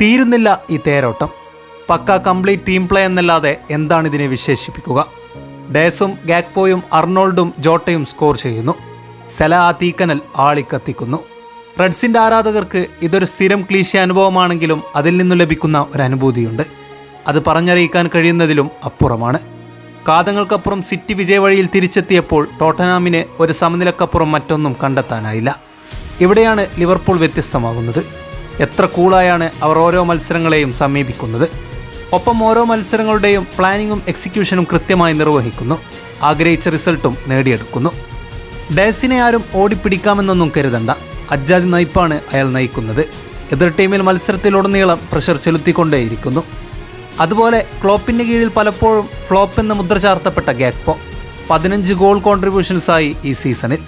തീരുന്നില്ല ഈ തേരോട്ടം. പക്ക കംപ്ലീറ്റ് ടീം പ്ലേ എന്നല്ലാതെ എന്താണ് ഇതിനെ വിശേഷിപ്പിക്കുക? ഡേസും ഗാക്പോയും അർണോൾഡും ജോട്ടയും സ്കോർ ചെയ്യുന്നു. സെല ആ തീക്കനൽ ആളിക്കത്തിക്കുന്നു. റെഡ്സിന്റെ ആരാധകർക്ക് ഇതൊരു സ്ഥിരം ക്ലീശ അനുഭവമാണെങ്കിലും അതിൽ നിന്നു ലഭിക്കുന്ന ഒരു അനുഭൂതിയുണ്ട്. അത് പറഞ്ഞറിയിക്കാൻ കഴിയുന്നതിലും അപ്പുറമാണ്. കാതങ്ങൾക്കപ്പുറം സിറ്റി വിജയവഴിയിൽ തിരിച്ചെത്തിയപ്പോൾ ടോട്ടനാമിന് ഒരു സമനിലക്കപ്പുറം മറ്റൊന്നും കണ്ടെത്താനായില്ല. ഇവിടെയാണ് ലിവർപൂൾ വ്യത്യസ്തമാകുന്നത്. എത്ര കൂളായാണ് അവർ ഓരോ മത്സരങ്ങളെയും സമീപിക്കുന്നത്. ഒപ്പം ഓരോ മത്സരങ്ങളുടെയും പ്ലാനിങ്ങും എക്സിക്യൂഷനും കൃത്യമായി നിർവഹിക്കുന്നു. ആഗ്രഹിച്ച റിസൾട്ടും നേടിയെടുക്കുന്നു. ഡേസിനെ ആരും ഓടിപ്പിടിക്കാമെന്നൊന്നും കരുതണ്ട. അജ്ജാതി നയിപ്പാണ് അയാൾ നയിക്കുന്നത്. എതിർ ടീമിൽ മത്സരത്തിലുടനീളം പ്രഷർ ചെലുത്തിക്കൊണ്ടേയിരിക്കുന്നു. അതുപോലെ ക്ലോപ്പിന്റെ കീഴിൽ പലപ്പോഴും ഫ്ലോപ്പ് എന്ന് മുദ്ര ചാർത്തപ്പെട്ട ഗാക്പോ പതിനഞ്ച് ഗോൾ കോൺട്രിബ്യൂഷൻസായി ഈ സീസണിൽ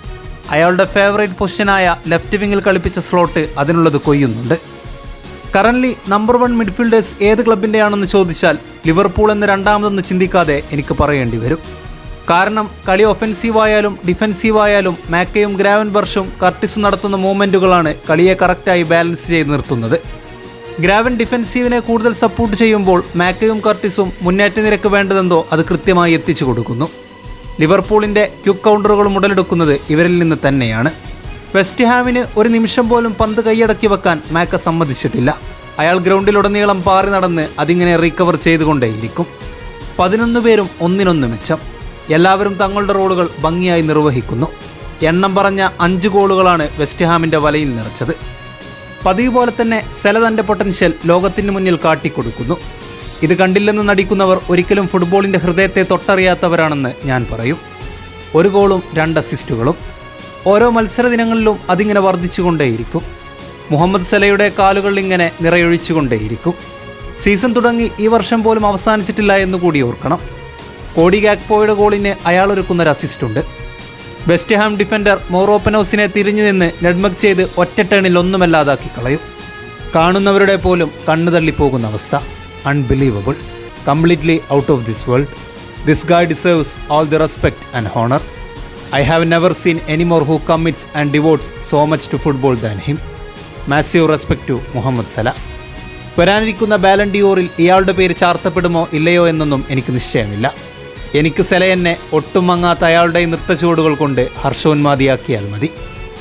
അയാളുടെ ഫേവറേറ്റ് പൊസിഷനായ ലെഫ്റ്റ് വിങ്ങിൽ കളിപ്പിച്ച സ്ലോട്ട് അതിനുള്ളത് കൊയ്യുന്നുണ്ട്. കറന്റ്ലി നമ്പർ വൺ മിഡ്ഫീൽഡേഴ്സ് ഏത് ക്ലബിന്റെയാണെന്ന് ചോദിച്ചാൽ ലിവർപൂൾ എന്ന് രണ്ടാമതൊന്ന് ചിന്തിക്കാതെ എനിക്ക് പറയേണ്ടി വരും. കാരണം കളി ഒഫെൻസീവായാലും ഡിഫെൻസീവായാലും മാക്കയും ഗ്രാവൻ ബർഷും കർട്ടിസും നടത്തുന്ന മൂവ്മെന്റുകളാണ് കളിയെ കറക്റ്റായി ബാലൻസ് ചെയ്ത് നിർത്തുന്നത്. ഗ്രാവൻ ഡിഫെൻസീവിനെ കൂടുതൽ സപ്പോർട്ട് ചെയ്യുമ്പോൾ മാക്കയും കർട്ടിസും മുന്നേറ്റ നിരക്ക് വേണ്ടതെന്തോ അത് കൃത്യമായി എത്തിച്ചു കൊടുക്കുന്നു. ലിവർപൂളിന്റെ ക്യുക്ക് കൗണ്ടറുകൾ മുതലെടുക്കുന്നത് ഇവരിൽ നിന്ന് തന്നെയാണ്. വെസ്റ്റ് ഹാമിന് ഒരു നിമിഷം പോലും പന്ത് കൈയടക്കി വെക്കാൻ മാക്ക സമ്മതിച്ചിട്ടില്ല. അയാൾ ഗ്രൗണ്ടിലുടനീളം പാറി നടന്ന് അതിങ്ങനെ റീകവർ ചെയ്തുകൊണ്ടേയിരിക്കും. പതിനൊന്ന് പേരും ഒന്നിനൊന്ന് മെച്ചം. എല്ലാവരും തങ്ങളുടെ റോളുകൾ ഭംഗിയായി നിർവഹിക്കുന്നു. എണ്ണം പറഞ്ഞ അഞ്ച് ഗോളുകളാണ് വെസ്റ്റ് ഹാമിന്റെ വലയിൽ നിറച്ചത്. പതിവ് പോലെ തന്നെ സെല തന്റെ പൊട്ടൻഷ്യൽ ലോകത്തിന് മുന്നിൽ കാട്ടിക്കൊടുക്കുന്നു. ഇത് കണ്ടില്ലെന്ന് നടിക്കുന്നവർ ഒരിക്കലും ഫുട്ബോളിന്റെ ഹൃദയത്തെ തൊട്ടറിയാത്തവരാണെന്ന് ഞാൻ പറയും. ഒരു ഗോളും രണ്ട് അസിസ്റ്റുകളും. ഓരോ മത്സര ദിനങ്ങളിലും അതിങ്ങനെ വർദ്ധിച്ചുകൊണ്ടേയിരിക്കും. മുഹമ്മദ് സലയുടെ കാലുകൾ ഇങ്ങനെ നിറയൊഴിച്ചുകൊണ്ടേയിരിക്കും. സീസൺ തുടങ്ങി ഈ വർഷം പോലും അവസാനിച്ചിട്ടില്ല എന്ന് കൂടി ഓർക്കണം. കോടി ഗാക്പോയുടെ ഗോളിന് അയാൾ ഒരുക്കുന്ന ഒരു അസിസ്റ്റുണ്ട്. വെസ്റ്റ് ഹാം ഡിഫൻഡർ മോറോപ്പനോസിനെ തിരിഞ്ഞു നിന്ന് നെഡ്മക് ചെയ്ത് ഒറ്റ ടേണിൽ ഒന്നുമല്ലാതാക്കി കളയും. കാണുന്നവരുടെ പോലും കണ്ണു തള്ളിപ്പോകുന്ന അവസ്ഥ. Unbelievable completely out of this world this guy deserves all the respect and honour I have never seen anymore who commits and devotes so much to football than him massive respect to Mohamed Salah വരാനിരിക്കുന്ന ബാലൻഡിയോറിൽ ഇയാളുടെ പേര് ചാർത്തപ്പെടുമോ ഇല്ലയോ എന്നൊന്നും എനിക്ക് നിശ്ചയമില്ല. എനിക്ക് സെലയെന്നെ ഒട്ടും മങ്ങാത്ത അയാളുടെ നൃത്തച്ചുവടുകൾ കൊണ്ട് ഹർഷോന്മാതിയാക്കിയാൽ മതി.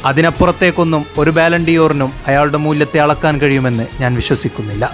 അതിനപ്പുറത്തേക്കൊന്നും ഒരു ബാലൻഡിയോറിനും അയാളുടെ മൂല്യത്തെ അളക്കാൻ കഴിയുമെന്ന് ഞാൻ വിശ്വസിക്കുന്നില്ല.